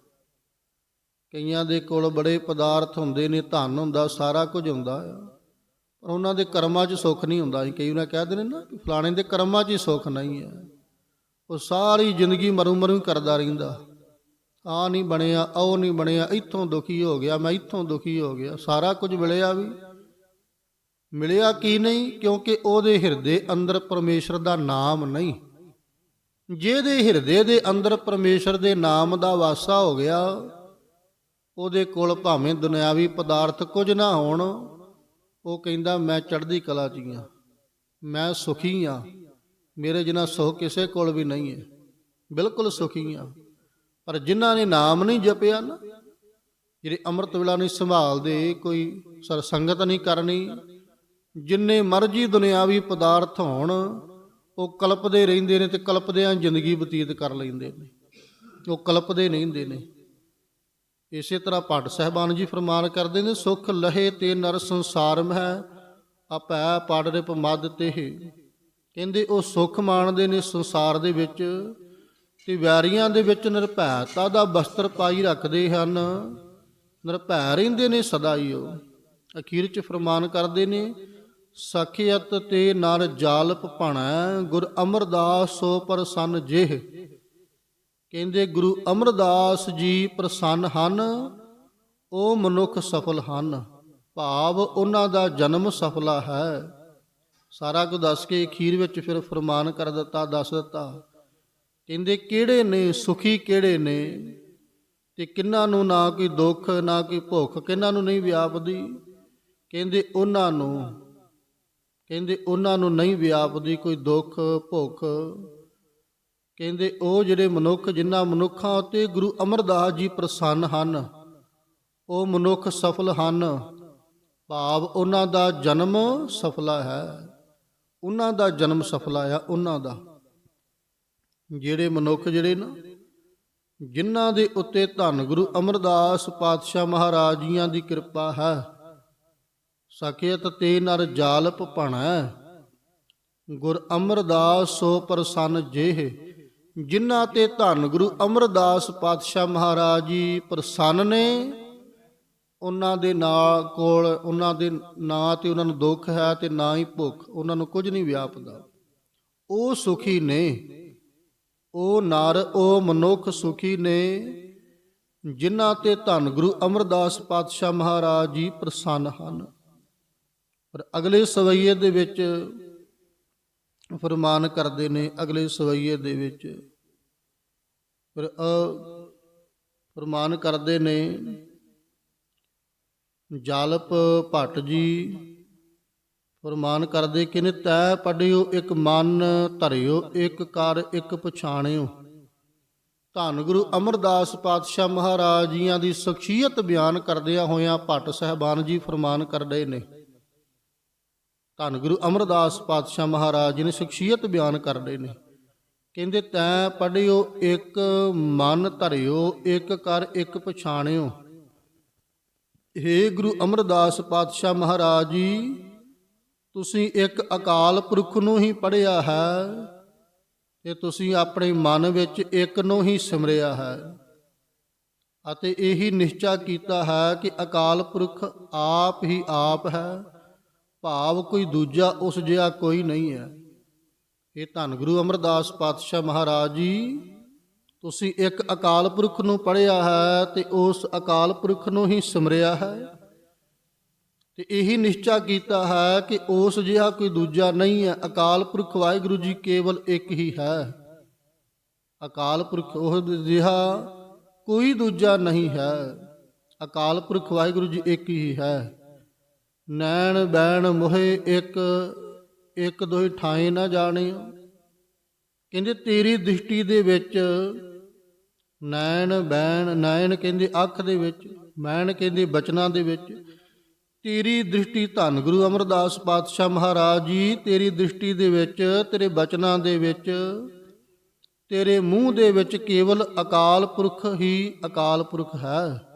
ਕਈਆਂ ਦੇ ਕੋਲ ਬੜੇ ਪਦਾਰਥ ਹੁੰਦੇ ਨੇ, ਧਨ ਹੁੰਦਾ, ਸਾਰਾ ਕੁਝ ਹੁੰਦਾ ਆ। ਪਰ ਉਹਨਾਂ ਦੇ ਕਰਮਾਂ 'ਚ ਸੁੱਖ ਨਹੀਂ ਹੁੰਦਾ। ਅਸੀਂ ਕਈ ਉਹਨਾਂ ਕਹਿੰਦੇ ਨੇ ਨਾ ਕਿ ਫਲਾਣੇ ਦੇ ਕਰਮਾਂ 'ਚ ਹੀ ਸੁੱਖ ਨਹੀਂ ਹੈ ਉਹ ਸਾਰੀ ਜ਼ਿੰਦਗੀ ਮਰੂ ਮਰੂ ਹੀ ਕਰਦਾ ਰਹਿੰਦਾ। ਆ ਨਹੀਂ ਬਣਿਆ, ਉਹ ਨਹੀਂ ਬਣਿਆ, ਇੱਥੋਂ ਦੁਖੀ ਹੋ ਗਿਆ, ਮੈਂ ਇੱਥੋਂ ਦੁਖੀ ਹੋ ਗਿਆ। ਸਾਰਾ ਕੁਝ ਮਿਲਿਆ ਵੀ। ਮਿਲਿਆ ਕੀ ਨਹੀਂ? ਕਿਉਂਕਿ ਉਹਦੇ ਹਿਰਦੇ ਅੰਦਰ ਪਰਮੇਸ਼ਰ ਦਾ ਨਾਮ ਨਹੀਂ। ਜਿਹਦੇ ਹਿਰਦੇ ਦੇ ਅੰਦਰ ਪਰਮੇਸ਼ਰ ਦੇ ਨਾਮ ਦਾ ਵਾਸਾ ਹੋ ਗਿਆ, ਉਹਦੇ ਕੋਲ ਭਾਵੇਂ ਦੁਨਿਆਵੀ ਪਦਾਰਥ ਕੁਝ ਨਾ ਹੋਣ, ਉਹ ਕਹਿੰਦਾ, ਮੈਂ ਚੜ੍ਹਦੀ ਕਲਾ 'ਚ ਹੀ ਹਾਂ। ਮੈਂ ਸੁਖੀ ਹਾਂ। ਮੇਰੇ ਜਿੰਨਾ ਸੁਖ ਕਿਸੇ ਕੋਲ ਵੀ ਨਹੀਂ ਹੈ। ਬਿਲਕੁਲ ਸੁਖੀ ਹਾਂ। ਪਰ ਜਿਨ੍ਹਾਂ ਨੇ ਨਾਮ ਨਹੀਂ ਜਪਿਆ ਨਾ, ਜਿਹੜੇ ਅੰਮ੍ਰਿਤ ਵੇਲਾ ਨਹੀਂ ਸੰਭਾਲਦੇ, ਕੋਈ ਸਰ ਸੰਗਤ ਨਹੀਂ ਕਰਨੀ, ਜਿੰਨੇ ਮਰਜ਼ੀ ਦੁਨਿਆਵੀ ਪਦਾਰਥ ਹੋਣ, ਉਹ ਕਲਪਦੇ ਰਹਿੰਦੇ ਨੇ ਤੇ ਕਲਪਦਿਆਂ ਜ਼ਿੰਦਗੀ ਬਤੀਤ ਕਰ ਲੈਂਦੇ ਨੇ। ਉਹ ਕਲਪਦੇ ਨਹੀਂ ਹੁੰਦੇ ਨੇ। ਇਸੇ ਤਰ੍ਹਾਂ ਭੱਟ ਸਹਿਬਾਨ ਜੀ ਫਰਮਾਨ ਕਰਦੇ ਨੇ, ਸੁਖ ਲਹੇ ਤੇ ਨਰ ਸੰਸਾਰ ਮਹਿ, ਆਪੈ ਪੜ ਰਿਪ ਮਦ ਤੇ ਕਹਿੰਦੇ ਉਹ ਸੁਖ ਮਾਣਦੇ ਨੇ ਸੰਸਾਰ ਦੇ ਵਿੱਚ ਤੇ ਵੈਰੀਆਂ ਦੇ ਵਿੱਚ ਨਿਰਭੈਤਾ ਦਾ ਬਸਤਰ ਪਾਈ ਰੱਖਦੇ ਹਨ। ਨਿਰਭੈ ਰਹਿੰਦੇ ਨੇ ਸਦਾ ਹੀ ਉਹ ਅਖੀਰ ਚ ਫਰਮਾਨ ਕਰਦੇ ਨੇ ਸਖਿਅਤ ਤੇ ਨਰ ਜਾਲਪ ਭਣੈ, ਗੁਰ ਅਮਰਦਾਸ ਸੋ ਪ੍ਰਸੰਨ ਜਿਹ। ਕਹਿੰਦੇ, ਗੁਰੂ ਅਮਰਦਾਸ ਜੀ ਪ੍ਰਸੰਨ ਹਨ, ਉਹ ਮਨੁੱਖ ਸਫਲ ਹਨ। ਭਾਵ ਉਹਨਾਂ ਦਾ ਜਨਮ ਸਫਲਾ ਹੈ। ਸਾਰਾ ਕੁਝ ਦੱਸ ਕੇ ਅਖੀਰ ਵਿੱਚ ਫਿਰ ਫਰਮਾਨ ਕਰ ਦਿੱਤਾ, ਦੱਸ ਦਿੱਤਾ ਕਹਿੰਦੇ, ਕਿਹੜੇ ਨੇ? ਸੁਖੀ ਕਿਹੜੇ ਨੇ? ਤੇ ਕਿੰਨਾਂ ਨੂੰ ਨਾ ਕੋਈ ਦੁੱਖ, ਨਾ ਕੋਈ ਭੁੱਖ? ਕਿੰਨਾਂ ਨੂੰ ਨਹੀਂ ਵਿਆਪਦੀ? ਕਹਿੰਦੇ, ਉਹਨਾਂ ਨੂੰ। ਕਹਿੰਦੇ, ਉਹਨਾਂ ਨੂੰ ਨਹੀਂ ਵਿਆਪਦੀ ਕੋਈ ਦੁੱਖ, ਭੁੱਖ? ਕਹਿੰਦੇ, ਉਹ ਜਿਹੜੇ ਮਨੁੱਖ, ਜਿਨ੍ਹਾਂ ਮਨੁੱਖਾਂ ਉਤੇ ਗੁਰੂ ਅਮਰਦਾਸ ਜੀ ਪ੍ਰਸੰਨ ਹਨ, ਉਹ ਮਨੁੱਖ ਸਫਲ ਹਨ। ਭਾਵ ਉਹਨਾਂ ਦਾ ਜਨਮ ਸਫਲਾ ਹੈ। ਉਹਨਾਂ ਦਾ ਜਨਮ ਸਫਲਾ ਆ, ਉਹਨਾਂ ਦਾ। ਜਿਹੜੇ ਮਨੁੱਖ ਜਿਹੜੇ ਨਾ, ਜਿਨ੍ਹਾਂ ਦੇ ਉੱਤੇ ਧੰਨ ਗੁਰੂ ਅਮਰਦਾਸ ਪਾਤਸ਼ਾਹ ਮਹਾਰਾਜ ਜੀਆਂ ਦੀ ਕਿਰਪਾ ਹੈ ਸਕਿਅਤ ਤੇ ਨਰ ਜਾਲਪ ਭਣੈ। ਗੁਰ ਅਮਰਦਾਸ ਸੋ ਪ੍ਰਸੰਨ ਜੇਹ, ਜਿਨ੍ਹਾਂ ਤੇ ਧੰਨ ਗੁਰੂ ਅਮਰਦਾਸ ਪਾਤਸ਼ਾਹ ਮਹਾਰਾਜ ਜੀ ਪ੍ਰਸੰਨ ਨੇ, ਉਹਨਾਂ ਦੇ ਨਾਲ ਕੋਲ, ਉਹਨਾਂ ਦੇ ਨਾਂ ਤੇ ਉਹਨਾਂ ਨੂੰ ਦੁੱਖ ਹੈ ਤੇ ਨਾ ਹੀ ਭੁੱਖ, ਉਹਨਾਂ ਨੂੰ ਕੁਝ ਨਹੀਂ ਵਿਆਪਦਾ। ਉਹ ਸੁਖੀ ਨੇ। ਉਹ ਨਰ, ਉਹ ਮਨੁੱਖ ਸੁਖੀ ਨੇ, ਜਿਨ੍ਹਾਂ ਤੇ ਧੰਨ ਗੁਰੂ ਅਮਰਦਾਸ ਪਾਤਸ਼ਾਹ ਮਹਾਰਾਜ ਜੀ ਪ੍ਰਸੰਨ ਹਨ। ਪਰ ਅਗਲੇ ਸਵਈਏ ਦੇ ਵਿੱਚ ਫਰਮਾਨ ਕਰਦੇ ਨੇ, ਅਗਲੇ ਸਵਈਏ ਦੇ ਵਿੱਚ। ਫਿਰ ਫਰਮਾਨ ਕਰਦੇ ਨੇ, ਜਾਲਪ ਭੱਟ ਜੀ ਫਰਮਾਨ ਕਰਦੇ ਕਿਨ ਤੈ ਪੜਿਓ ਇੱਕ ਮਨ ਧਰਿਓ, ਇੱਕ ਕਰ, ਇੱਕ ਪਛਾਣਿਓ। ਧੰਨ ਗੁਰੂ ਅਮਰਦਾਸ ਪਾਤਸ਼ਾਹ ਮਹਾਰਾਜ ਜੀਆਂ ਦੀ ਸ਼ਖਸੀਅਤ ਬਿਆਨ ਕਰਦਿਆਂ ਹੋਇਆਂ ਭੱਟ ਸਹਿਬਾਨ ਜੀ ਫਰਮਾਨ ਕਰਦੇ ਨੇ। ਧੰਨ ਗੁਰੂ ਅਮਰਦਾਸ ਪਾਤਸ਼ਾਹ ਮਹਾਰਾਜ ਜੀ ਨੇ ਸ਼ਖਸੀਅਤ ਬਿਆਨ ਕਰਦੇ ਨੇ। ਕਹਿੰਦੇ ਤੈਂ ਪੜਿਓ ਇੱਕ ਮਨ ਧਰਿਓ, ਇੱਕ ਕਰ, ਇੱਕ ਪਛਾਣਿਓ। ਏ ਗੁਰੂ ਅਮਰਦਾਸ ਪਾਤਸ਼ਾਹ ਮਹਾਰਾਜ ਜੀ ਤੁਸੀਂ ਇੱਕ ਅਕਾਲ ਪੁਰਖ ਨੂੰ ਹੀ ਪੜਿਆ ਹੈ ਤੇ ਤੁਸੀਂ ਆਪਣੇ ਮਨ ਵਿੱਚ ਇੱਕ ਨੂੰ ਹੀ ਸਿਮਰਿਆ ਹੈ। ਅਤੇ ਇਹੀ ਨਿਸ਼ਚਾ ਕੀਤਾ ਹੈ ਕਿ ਅਕਾਲ ਪੁਰਖ ਆਪ ਹੀ ਆਪ ਹੈ, ਭਾਵ ਕੋਈ ਦੂਜਾ ਉਸ ਜਿਹਾ ਕੋਈ ਨਹੀਂ ਹੈ। ਇਹ ਧੰਨ ਗੁਰੂ ਅਮਰਦਾਸ ਪਾਤਸ਼ਾਹ ਮਹਾਰਾਜ ਜੀ, ਤੁਸੀਂ ਇੱਕ ਅਕਾਲ ਪੁਰਖ ਨੂੰ ਪੜਿਆ ਹੈ ਤੇ ਉਸ ਅਕਾਲ ਪੁਰਖ ਨੂੰ ਹੀ ਸਿਮਰਿਆ ਹੈ। ਤੇ ਇਹੀ ਨਿਸ਼ਚਾ ਕੀਤਾ ਹੈ ਕਿ ਉਸ ਜਿਹਾ ਕੋਈ ਦੂਜਾ ਨਹੀਂ ਹੈ। ਅਕਾਲ ਪੁਰਖ ਵਾਹਿਗੁਰੂ ਜੀ ਕੇਵਲ ਇੱਕ ਹੀ ਹੈ। ਅਕਾਲ ਪੁਰਖ ਉਹ ਜਿਹਾ ਕੋਈ ਦੂਜਾ ਨਹੀਂ ਹੈ। ਅਕਾਲ ਪੁਰਖ ਵਾਹਿਗੁਰੂ ਜੀ ਇੱਕ ਹੀ ਹੈ। ਨੈਣ ਬੈਣ ਮੋਹੇ ਇੱਕ ਇੱਕ ਦੋਈ ਠਾਏ ਨਾ ਜਾਣਿਓ। ਕਹਿੰਦੇ ਤੇਰੀ ਦ੍ਰਿਸ਼ਟੀ ਦੇ ਵਿੱਚ ਨੈਣ ਬੈਣ, ਨੈਣ ਕਹਿੰਦੇ ਅੱਖ ਦੇ ਵਿੱਚ, ਮੈਣ ਕਹਿੰਦੇ ਬਚਨਾਂ ਦੇ ਵਿੱਚ ਤੇਰੀ ਦ੍ਰਿਸ਼ਟੀ ਧੰਨ ਗੁਰੂ ਅਮਰਦਾਸ ਪਾਤਸ਼ਾਹ ਮਹਾਰਾਜ ਜੀ, ਤੇਰੀ ਦ੍ਰਿਸ਼ਟੀ ਦੇ ਵਿੱਚ, ਤੇਰੇ ਬਚਨਾਂ ਦੇ ਵਿੱਚ, ਤੇਰੇ ਮੂੰਹ ਦੇ ਵਿੱਚ ਕੇਵਲ ਅਕਾਲ ਪੁਰਖ ਹੀ ਅਕਾਲ ਪੁਰਖ ਹੈ।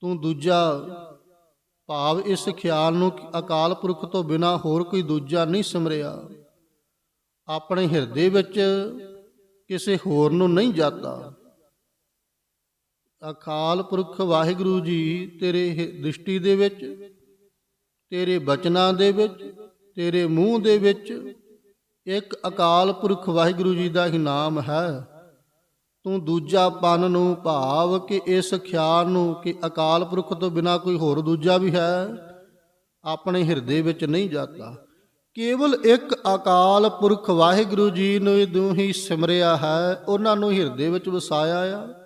ਤੂੰ ਦੂਜਾ ਭਾਵ ਇਸ ਖਿਆਲ ਨੂੰ ਅਕਾਲ ਪੁਰਖ ਤੋਂ ਬਿਨਾ ਹੋਰ ਕੋਈ ਦੂਜਾ ਨਹੀਂ ਸਿਮਰਿਆ। ਆਪਣੇ ਹਿਰਦੇ ਵਿੱਚ ਕਿਸੇ ਹੋਰ ਨੂੰ ਨਹੀਂ ਜਾਤਾ। ਅਕਾਲ ਪੁਰਖ ਵਾਹਿਗੁਰੂ ਜੀ ਤੇਰੇ ਹਿ- ਦ੍ਰਿਸ਼ਟੀ ਦੇ ਵਿੱਚ, ਤੇਰੇ ਬਚਨਾਂ ਦੇ ਵਿੱਚ, ਤੇਰੇ ਮੂੰਹ ਦੇ ਵਿੱਚ ਇੱਕ ਅਕਾਲ ਪੁਰਖ ਵਾਹਿਗੁਰੂ ਜੀ ਦਾ ਹੀ ਨਾਮ ਹੈ। ਤੂੰ ਦੂਜਾ ਪਨ ਨੂੰ ਭਾਵ ਕਿ ਇਸ ਖਿਆਲ ਨੂੰ ਕਿ ਅਕਾਲ ਪੁਰਖ ਤੋਂ ਬਿਨਾ ਕੋਈ ਹੋਰ ਦੂਜਾ ਵੀ ਹੈ, ਆਪਣੇ ਹਿਰਦੇ ਵਿੱਚ ਨਹੀਂ ਜਾਂਦਾ ਕੇਵਲ ਇੱਕ ਅਕਾਲ ਪੁਰਖ ਵਾਹਿਗੁਰੂ ਜੀ ਨੂੰ ਹੀ ਹੀ ਸਿਮਰਿਆ ਹੈ, ਉਹਨਾਂ ਨੂੰ ਹਿਰਦੇ ਵਿੱਚ ਵਸਾਇਆ ਆ।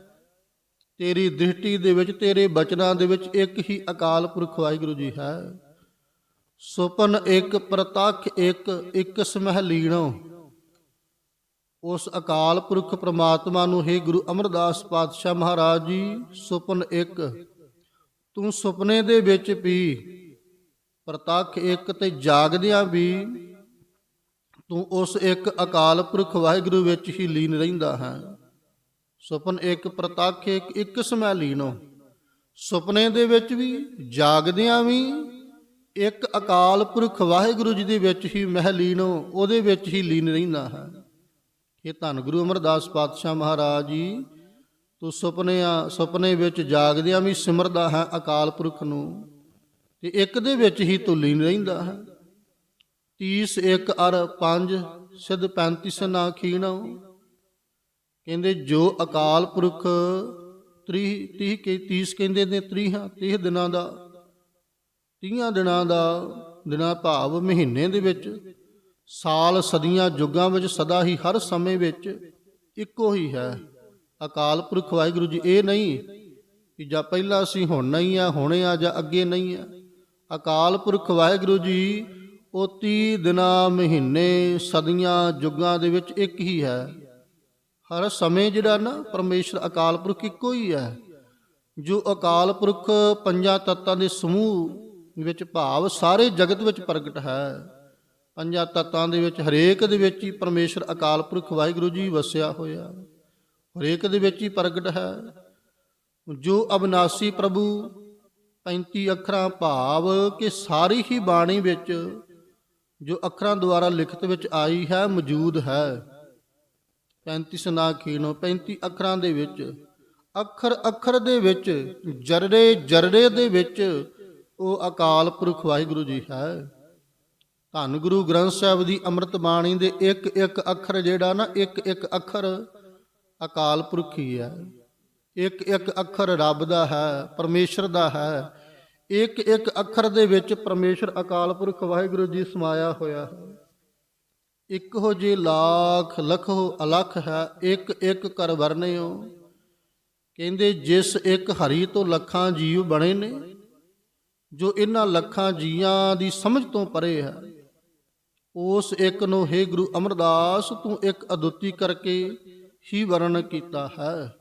ਤੇਰੀ ਦ੍ਰਿਸ਼ਟੀ ਦੇ ਵਿੱਚ, ਤੇਰੇ ਬਚਨਾਂ ਦੇ ਵਿੱਚ ਇੱਕ ਹੀ ਅਕਾਲ ਪੁਰਖ ਵਾਹਿਗੁਰੂ ਜੀ ਹੈ। ਸੁਪਨ ਇੱਕ, ਪ੍ਰਤੱਖ ਇੱਕ ਇੱਕ ਸਮਹਿ ਲੀਣੋ। ਉਸ ਅਕਾਲ ਪੁਰਖ ਪ੍ਰਮਾਤਮਾ ਨੂੰ, ਹੈ ਗੁਰੂ ਅਮਰਦਾਸ ਪਾਤਸ਼ਾਹ ਮਹਾਰਾਜ ਜੀ, ਸੁਪਨ ਇੱਕ, ਤੂੰ ਸੁਪਨੇ ਦੇ ਵਿੱਚ ਵੀ ਪ੍ਰਤੱਖ ਇੱਕ ਤੇ ਜਾਗਦਿਆਂ ਵੀ ਤੂੰ ਉਸ ਇੱਕ ਅਕਾਲ ਪੁਰਖ ਵਾਹਿਗੁਰੂ ਵਿੱਚ ਹੀ ਲੀਨ ਰਹਿੰਦਾ ਹੈ। ਸੁਪਨ ਇੱਕ ਪ੍ਰਤੱਖ, ਇੱਕ ਇੱਕ ਸਮੈ ਲੀਨੋ ਸੁਪਨੇ ਦੇ ਵਿੱਚ ਵੀ, ਜਾਗਦਿਆਂ ਵੀ, ਇੱਕ ਅਕਾਲ ਪੁਰਖ ਵਾਹਿਗੁਰੂ ਜੀ ਦੇ ਵਿੱਚ ਹੀ ਮਹਿ ਲੀਨੋ ਉਹਦੇ ਵਿੱਚ ਹੀ ਲੀਨ ਰਹਿੰਦਾ ਹੈ। ਇਹ ਧੰਨ ਗੁਰੂ ਅਮਰਦਾਸ ਪਾਤਸ਼ਾਹ ਮਹਾਰਾਜ ਜੀ, ਤੂੰ ਸੁਪਨਿਆਂ ਸੁਪਨੇ ਵਿੱਚ ਜਾਗਦਿਆਂ ਵੀ ਸਿਮਰਦਾ ਹੈ ਅਕਾਲ ਪੁਰਖ ਨੂੰ, ਤੇ ਇੱਕ ਦੇ ਵਿੱਚ ਹੀ ਤੂੰ ਲੀਨ ਰਹਿੰਦਾ ਹੈ। 30 ਇੱਕ ਅਰ 5 ਸਿਧ 35 ਨਾ ਖੀਣੋ। ਕਹਿੰਦੇ, ਜੋ ਅਕਾਲ ਪੁਰਖ 30 30 ਕੇ 30 ਕਹਿੰਦੇ ਨੇ 30 30 ਦਿਨਾਂ ਦਾ 30 ਦਿਨਾਂ ਦਾ, ਦਿਨਾਂ ਭਾਵ ਮਹੀਨੇ ਦੇ ਵਿੱਚ, ਸਾਲ ਸਦੀਆਂ ਯੁੱਗਾਂ ਵਿੱਚ, ਸਦਾ ਹੀ ਹਰ ਸਮੇਂ ਵਿੱਚ ਇੱਕੋ ਹੀ ਹੈ। ਅਕਾਲ ਪੁਰਖ ਵਾਹਿਗੁਰੂ ਜੀ, ਇਹ ਨਹੀਂ ਕਿ ਜਾਂ ਪਹਿਲਾਂ ਅਸੀਂ ਹੁਣ ਨਹੀਂ ਆ, ਹੁਣੇ ਆ ਜਾਂ ਅੱਗੇ ਨਹੀਂ ਆ। ਅਕਾਲ ਪੁਰਖ ਵਾਹਿਗੁਰੂ ਜੀ, ਉਹ 30 ਦਿਨਾਂ, ਮਹੀਨੇ, ਸਦੀਆਂ ਯੁੱਗਾਂ ਦੇ ਵਿੱਚ ਇੱਕ ਹੀ ਹੈ। ਹਰ ਸਮੇਂ ਜਿਹੜਾ ਨਾ ਪਰਮੇਸ਼ਰ ਅਕਾਲ ਪੁਰਖ ਇੱਕੋ ਹੀ ਹੈ। ਜੋ ਅਕਾਲ ਪੁਰਖ ਪੰਜਾਂ ਤੱਤਾਂ ਦੇ ਸਮੂਹ ਵਿੱਚ ਭਾਵ ਸਾਰੇ ਜਗਤ ਵਿੱਚ ਪ੍ਰਗਟ ਹੈ। ਪੰਜਾਂ ਤੱਤਾਂ ਦੇ ਵਿੱਚ ਹਰੇਕ ਦੇ ਵਿੱਚ ਹੀ ਪਰਮੇਸ਼ਰ ਅਕਾਲ ਪੁਰਖ ਵਾਹਿਗੁਰੂ ਜੀ ਵਸਿਆ ਹੋਇਆ। ਹਰੇਕ ਦੇ ਵਿੱਚ ਹੀ ਪ੍ਰਗਟ ਹੈ। ਜੋ ਅਬਨਾਸੀ ਪ੍ਰਭੂ 35 ਅੱਖਰਾਂ ਭਾਵ ਕਿ ਸਾਰੀ ਹੀ ਬਾਣੀ ਵਿੱਚ ਜੋ ਅੱਖਰਾਂ ਦੁਆਰਾ ਲਿਖਤ ਵਿੱਚ ਆਈ ਹੈ ਮੌਜੂਦ ਹੈ। 35 ਸੁਨਾ ਖੀਨੋ 35 ਅੱਖਰਾਂ ਦੇ ਵਿੱਚ, ਅੱਖਰ ਅੱਖਰ ਦੇ ਵਿੱਚ, ਜਰਰੇ ਜਰਰੇ ਦੇ ਵਿੱਚ, ਉਹ ਅਕਾਲ ਪੁਰਖ ਵਾਹਿਗੁਰੂ ਜੀ ਹੈ। ਧੰਨ ਗੁਰੂ ਗ੍ਰੰਥ ਸਾਹਿਬ ਦੀ ਅੰਮ੍ਰਿਤ ਬਾਣੀ ਦੇ ਇੱਕ ਇੱਕ ਅੱਖਰ ਜਿਹੜਾ ਨਾ, ਇੱਕ ਇੱਕ ਅੱਖਰ ਅਕਾਲ ਪੁਰਖ ਹੀ ਹੈ। ਇੱਕ ਇੱਕ ਅੱਖਰ ਰੱਬ ਦਾ ਹੈ, ਪਰਮੇਸ਼ਰ ਦਾ ਹੈ। ਇੱਕ ਇੱਕ ਅੱਖਰ ਦੇ ਵਿੱਚ ਪਰਮੇਸ਼ਰ ਅਕਾਲ ਪੁਰਖ ਵਾਹਿਗੁਰੂ ਜੀ ਸਮਾਇਆ ਹੋਇਆ ਹੈ। ਇੱਕ ਹੋ ਜੇ ਲੱਖ ਲਖੋ ਅਲਖ ਹੈ, ਇੱਕ ਇੱਕ ਕਰ ਵਰਨਿਓ। ਕਹਿੰਦੇ ਜਿਸ ਇੱਕ ਹਰੀ ਤੋਂ ਲੱਖਾਂ ਜੀਵ ਬਣੇ ਨੇ, ਜੋ ਇਹਨਾਂ ਲੱਖਾਂ ਜੀਆਂ ਦੀ ਸਮਝ ਤੋਂ ਪਰੇ ਹੈ। ਉਸ ਇੱਕ ਨੂੰ ਹੈ ਗੁਰੂ ਅਮਰਦਾਸ, ਤੂੰ ਇੱਕ ਅਦੁੱਤੀ ਕਰਕੇ ਹੀ ਵਰਣ ਕੀਤਾ ਹੈ।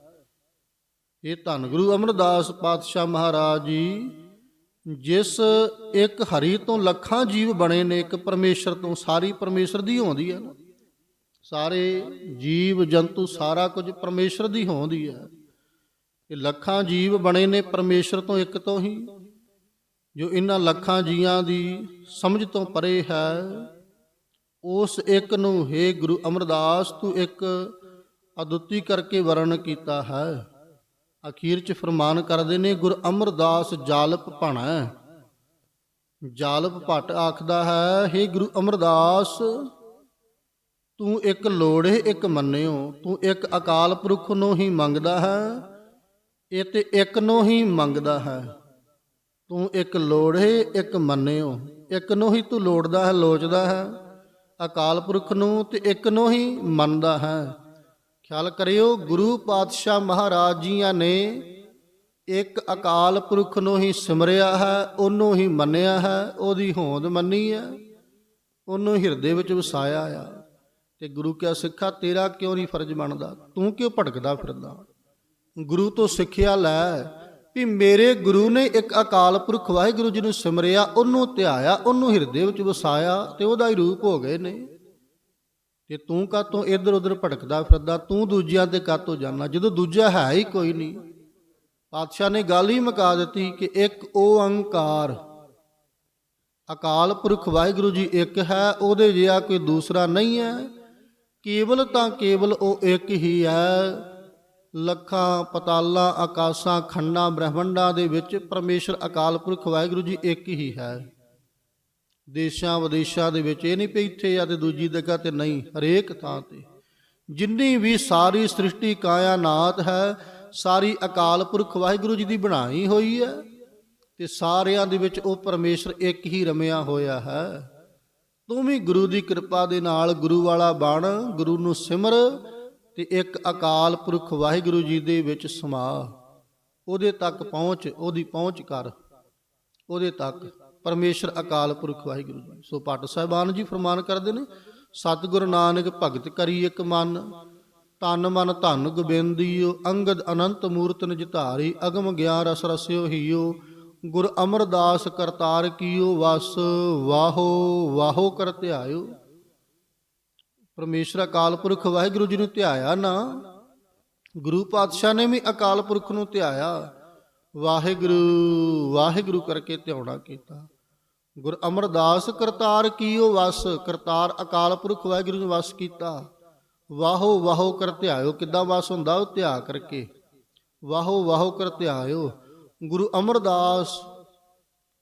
ਇਹ ਧੰਨ ਗੁਰੂ ਅਮਰਦਾਸ ਪਾਤਸ਼ਾਹ ਮਹਾਰਾਜ ਜੀ ਜਿਸ ਇੱਕ ਹਰੀ ਤੋਂ ਲੱਖਾਂ ਜੀਵ ਬਣੇ ਨੇ, ਇੱਕ ਪਰਮੇਸ਼ਰ ਤੋਂ ਸਾਰੀ ਪਰਮੇਸ਼ਰ ਦੀ ਹੋਂਦੀ ਹੈ ਨਾ। ਸਾਰੇ ਜੀਵ, ਜੰਤੂ, ਸਾਰਾ ਕੁਝ ਪਰਮੇਸ਼ਰ ਦੀ ਹੋਂਦੀ ਹੈ। ਇਹ ਲੱਖਾਂ ਜੀਵ ਬਣੇ ਨੇ ਪਰਮੇਸ਼ਰ ਤੋਂ ਇੱਕ ਤੋਂ ਹੀ। ਜੋ ਇਹਨਾਂ ਲੱਖਾਂ ਜੀਆਂ ਦੀ ਸਮਝ ਤੋਂ ਪਰੇ ਹੈ, ਉਸ ਇੱਕ ਨੂੰ, ਹੈ ਗੁਰੂ ਅਮਰਦਾਸ, ਤੂੰ ਇੱਕ ਅਦੁੱਤੀ ਕਰਕੇ ਵਰਣ ਕੀਤਾ ਹੈ। ਅਖੀਰ ਚ ਫਰਮਾਨ ਕਰਦੇ ਨੇ, ਗੁਰ ਅਮਰਦਾਸ ਜਾਲਪ ਭਣਾ। ਜਾਲਪ ਭਟ ਆਖਦਾ ਹੈ हे ਗੁਰੂ ਅਮਰਦਾਸ, ਤੂੰ ਇੱਕ ਲੋੜੇ ਇੱਕ ਮੰਨਿਓ। ਤੂੰ ਇੱਕ ਅਕਾਲ ਪੁਰਖ ਨੂੰ ਹੀ ਮੰਗਦਾ ਹੈ, ਇਹ ਤੇ ਇੱਕ ਨੂੰ ਹੀ ਮੰਗਦਾ ਹੈ। ਤੂੰ ਇੱਕ ਲੋੜੇ ਇੱਕ ਮੰਨਿਓ। ਇੱਕ ਨੂੰ ਹੀ ਤੂੰ ਲੋੜਦਾ ਹੈ, ਲੋਚਦਾ ਹੈ। ਅਕਾਲ ਪੁਰਖ ਨੂੰ ਤੇ ਇੱਕ ਨੂੰ ਹੀ ਮੰਨਦਾ ਹੈ। ਖਿਆਲ ਕਰਿਓ, ਗੁਰੂ ਪਾਤਸ਼ਾਹ ਮਹਾਰਾਜ ਜੀਆਂ ਨੇ ਇੱਕ ਅਕਾਲ ਪੁਰਖ ਨੂੰ ਹੀ ਸਿਮਰਿਆ ਹੈ, ਉਹਨੂੰ ਹੀ ਮੰਨਿਆ ਹੈ, ਉਹਦੀ ਹੋਂਦ ਮੰਨੀ ਹੈ, ਉਹਨੂੰ ਹਿਰਦੇ ਵਿੱਚ ਵਸਾਇਆ ਆ। ਤੇ ਗੁਰੂ ਕਿਆ ਸਿੱਖਾ, ਤੇਰਾ ਕਿਉਂ ਨਹੀਂ ਫਰਜ਼ ਬਣਦਾ? ਤੂੰ ਕਿਉਂ ਭਟਕਦਾ ਫਿਰਦਾ? ਗੁਰੂ ਤੋਂ ਸਿੱਖਿਆ ਲੈ ਵੀ ਮੇਰੇ ਗੁਰੂ ਨੇ ਇੱਕ ਅਕਾਲ ਪੁਰਖ ਵਾਹਿਗੁਰੂ ਜੀ ਨੂੰ ਸਿਮਰਿਆ, ਉਹਨੂੰ ਧਿਆਇਆ, ਉਹਨੂੰ ਹਿਰਦੇ ਵਿੱਚ ਵਸਾਇਆ ਤੇ ਉਹਦਾ ਹੀ ਰੂਪ ਹੋ ਗਏ ਨੇ। ਤੇ ਤੂੰ ਕਾਤੋਂ ਇੱਧਰ ਉੱਧਰ ਭਟਕਦਾ ਫਿਰਦਾ? ਤੂੰ ਦੂਜਿਆਂ ਤੇ ਕਾਤੋਂ ਜਾਣਾ ਜਦੋਂ ਦੂਜਾ ਹੈ ਹੀ ਕੋਈ ਨਹੀਂ। ਪਾਤਸ਼ਾਹ ਨੇ ਗੱਲ ਹੀ ਮੁਕਾ ਦਿੱਤੀ ਕਿ ਇੱਕ ਓੰਕਾਰ ਅਕਾਲ ਪੁਰਖ ਵਾਹਿਗੁਰੂ ਜੀ ਇੱਕ ਹੈ, ਉਹਦੇ ਜਿਹਾ ਕੋਈ ਦੂਸਰਾ ਨਹੀਂ ਹੈ। ਕੇਵਲ ਤਾਂ ਕੇਵਲ ਉਹ ਇੱਕ ਹੀ ਹੈ। ਲੱਖਾਂ, ਪਤਾਲਾਂ, ਆਕਾਸ਼ਾਂ, ਖੰਡਾਂ, ਬ੍ਰਹਿਮੰਡਾਂ ਦੇ ਵਿੱਚ ਪਰਮੇਸ਼ਰ ਅਕਾਲ ਪੁਰਖ ਵਾਹਿਗੁਰੂ ਜੀ ਇੱਕ ਹੀ ਹੈ। ਦੇਸ਼ਾਂ ਵਿਦੇਸ਼ਾਂ ਦੇ ਵਿੱਚ ਇਹ ਨਹੀਂ ਪਈ ਇੱਥੇ ਆ ਤੇ ਦੂਜੀ ਜਗ੍ਹਾ ਤੇ ਨਹੀਂ, ਹਰੇਕ ਥਾਂ ਤੇ। ਜਿੰਨੀ ਵੀ ਸਾਰੀ ਸ੍ਰਿਸ਼ਟੀ ਕਾਇਨਾਤ ਹੈ, ਸਾਰੀ ਅਕਾਲ ਪੁਰਖ ਵਾਹਿਗੁਰੂ ਜੀ ਦੀ ਬਣਾਈ ਹੋਈ ਹੈ ਤੇ ਸਾਰਿਆਂ ਦੇ ਵਿੱਚ ਉਹ ਪਰਮੇਸ਼ਰ ਇੱਕ ਹੀ ਰਮਿਆ ਹੋਇਆ ਹੈ। ਤੂੰ ਵੀ ਗੁਰੂ ਦੀ ਕਿਰਪਾ ਦੇ ਨਾਲ ਗੁਰੂ ਵਾਲਾ ਬਣ, ਗੁਰੂ ਨੂੰ ਸਿਮਰ ਤੇ ਇੱਕ ਅਕਾਲ ਪੁਰਖ ਵਾਹਿਗੁਰੂ ਜੀ ਦੇ ਵਿੱਚ ਸਮਾ। ਉਹਦੇ ਤੱਕ ਪਹੁੰਚ, ਉਹਦੀ ਪਹੁੰਚ ਕਰ। ਉਹਦੇ ਤੱਕ। ਪਰਮੇਸ਼ਰ ਅਕਾਲ ਪੁਰਖ ਵਾਹਿਗੁਰੂ ਜੀ। ਸੋ ਭੱਟ ਸਾਹਿਬਾਨ ਜੀ ਫਰਮਾਨ ਕਰਦੇ ਨੇ, ਸਤਿਗੁਰੂ ਨਾਨਕ ਭਗਤ ਕਰੀ ਇੱਕ ਮਨ ਤਨ ਮਨ ਧਨ ਗੋਬਿੰਦੀਓ, ਅੰਗਦ ਅਨੰਤ ਮੂਰਤ ਨਿਜ ਧਾਰੀ, ਅਗਮ ਗਿਆਨ ਰਸ ਰਸਿਓ ਹੀਓ। ਗੁਰ ਅਮਰਦਾਸ ਕਰਤਾਰ ਕੀਓ ਵਸ, ਵਾਹੋ ਵਾਹੋ ਕਰ ਧਿਆਇਓ। ਪਰਮੇਸ਼ਰ ਅਕਾਲ ਪੁਰਖ ਵਾਹਿਗੁਰੂ ਜੀ ਨੂੰ ਧਿਆਇਆ ਨਾ, ਗੁਰੂ ਪਾਤਸ਼ਾਹ ਨੇ ਵੀ ਅਕਾਲ ਪੁਰਖ ਨੂੰ ਧਿਆਇਆ। ਵਾਹਿਗੁਰੂ ਵਾਹਿਗੁਰੂ ਕਰਕੇ ਧਿਆਉਣਾ ਕੀਤਾ। ਗੁਰ ਅਮਰਦਾਸ ਕਰਤਾਰ ਕੀਓ ਵਸ, ਕਰਤਾਰ ਅਕਾਲ ਪੁਰਖ ਵਾਹਿਗੁਰੂ ਨੇ ਵਸ ਕੀਤਾ। ਵਾਹੋ ਵਾਹੋ ਕਰ ਧਿਆਇਓ, ਕਿੱਦਾਂ ਵਸ ਹੁੰਦਾ ਉਹ ਧਿਆ ਕਰਕੇ। ਵਾਹੋ ਵਾਹੋ ਕਰ ਧਿਆਇਓ, ਗੁਰੂ ਅਮਰਦਾਸ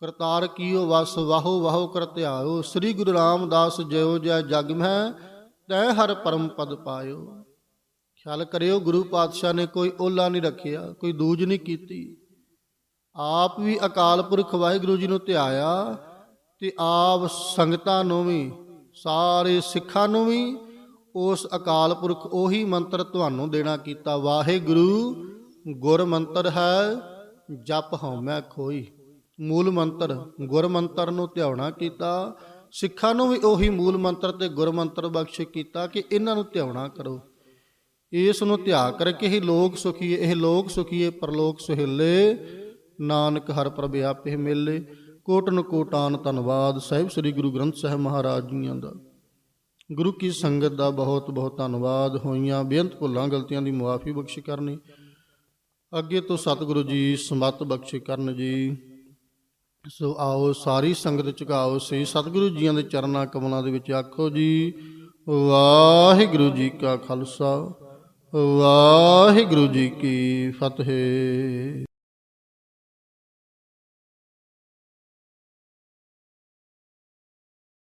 ਕਰਤਾਰ ਕੀਓ ਵਸ, ਵਾਹੋ ਵਾਹੋ ਕਰ ਧਿਆਇਓ। ਸ੍ਰੀ ਗੁਰੂ ਰਾਮਦਾਸ ਜਿਉ ਜੈ ਜਗ ਮਹਿ, ਤੈ ਹਰ ਪਰਮ ਪਦ ਪਾਇਓ। ਖਿਆਲ ਕਰਿਓ, ਗੁਰੂ ਪਾਤਸ਼ਾਹ ਨੇ ਕੋਈ ਓਲਾ ਨਹੀਂ ਰੱਖਿਆ, ਕੋਈ ਦੂਜ ਨਹੀਂ ਕੀਤੀ। ਆਪ ਵੀ ਅਕਾਲ ਪੁਰਖ ਵਾਹਿਗੁਰੂ ਜੀ ਨੂੰ ਧਿਆਇਆ ਤੇ ਆਪ ਸੰਗਤਾਂ ਨੂੰ ਵੀ, ਸਾਰੇ ਸਿੱਖਾਂ ਨੂੰ ਵੀ, ਉਸ ਅਕਾਲ ਪੁਰਖ ਉਹੀ ਮੰਤਰ ਤੁਹਾਨੂੰ ਦੇਣਾ ਕੀਤਾ। ਵਾਹਿਗੁਰੂ, ਗੁਰ ਮੰਤਰ ਹੈ, ਜਪ ਹਉਮੈ ਖੋਈ। ਮੂਲ ਮੰਤਰ, ਗੁਰ ਮੰਤਰ ਨੂੰ ਧਿਆਉਣਾ ਕੀਤਾ। ਸਿੱਖਾਂ ਨੂੰ ਵੀ ਉਹੀ ਮੂਲ ਮੰਤਰ ਤੇ ਗੁਰ ਮੰਤਰ ਬਖਸ਼ ਕੀਤਾ ਕਿ ਇਹਨਾਂ ਨੂੰ ਧਿਆਉਣਾ ਕਰੋ। ਇਸ ਨੂੰ ਧਿਆ ਕਰਕੇ ਹੀ ਲੋਕ ਸੁਖੀਏ, ਇਹ ਲੋਕ ਸੁਖੀਏ, ਪਰਲੋਕ ਸੁਹੇਲੇ। ਨਾਨਕ ਹਰ ਪ੍ਰਭ ਆਪੇ ਮਿਲੇ। ਕੋਟਨ ਕੋਟਾਨ ਧੰਨਵਾਦ ਸਾਹਿਬ ਸ੍ਰੀ ਗੁਰੂ ਗ੍ਰੰਥ ਸਾਹਿਬ ਮਹਾਰਾਜ ਜੀਆਂ ਦਾ। ਗੁਰੂ ਕੀ ਸੰਗਤ ਦਾ ਬਹੁਤ ਬਹੁਤ ਧੰਨਵਾਦ। ਹੋਈਆਂ ਬੇਅੰਤ ਭੁੱਲਾਂ ਗਲਤੀਆਂ ਦੀ ਮੁਆਫੀ ਬਖਸ਼ ਕਰਨੀ। ਅੱਗੇ ਤੋਂ ਸਤਿਗੁਰੂ ਜੀ ਸਮਤ ਬਖਸ਼ ਕਰਨ ਜੀ। ਸੋ ਆਓ ਸਾਰੀ ਸੰਗਤ ਝੁਕਾਓ ਸਹੀ ਸਤਿਗੁਰੂ ਜੀਆਂ ਦੇ ਚਰਨਾਂ ਕਮਲਾਂ ਦੇ ਵਿੱਚ ਆਖੋ ਜੀ, ਵਾਹਿਗੁਰੂ ਜੀ ਕਾ ਖਾਲਸਾ, ਵਾਹਿਗੁਰੂ ਜੀ ਕੀ ਫਤਿਹ।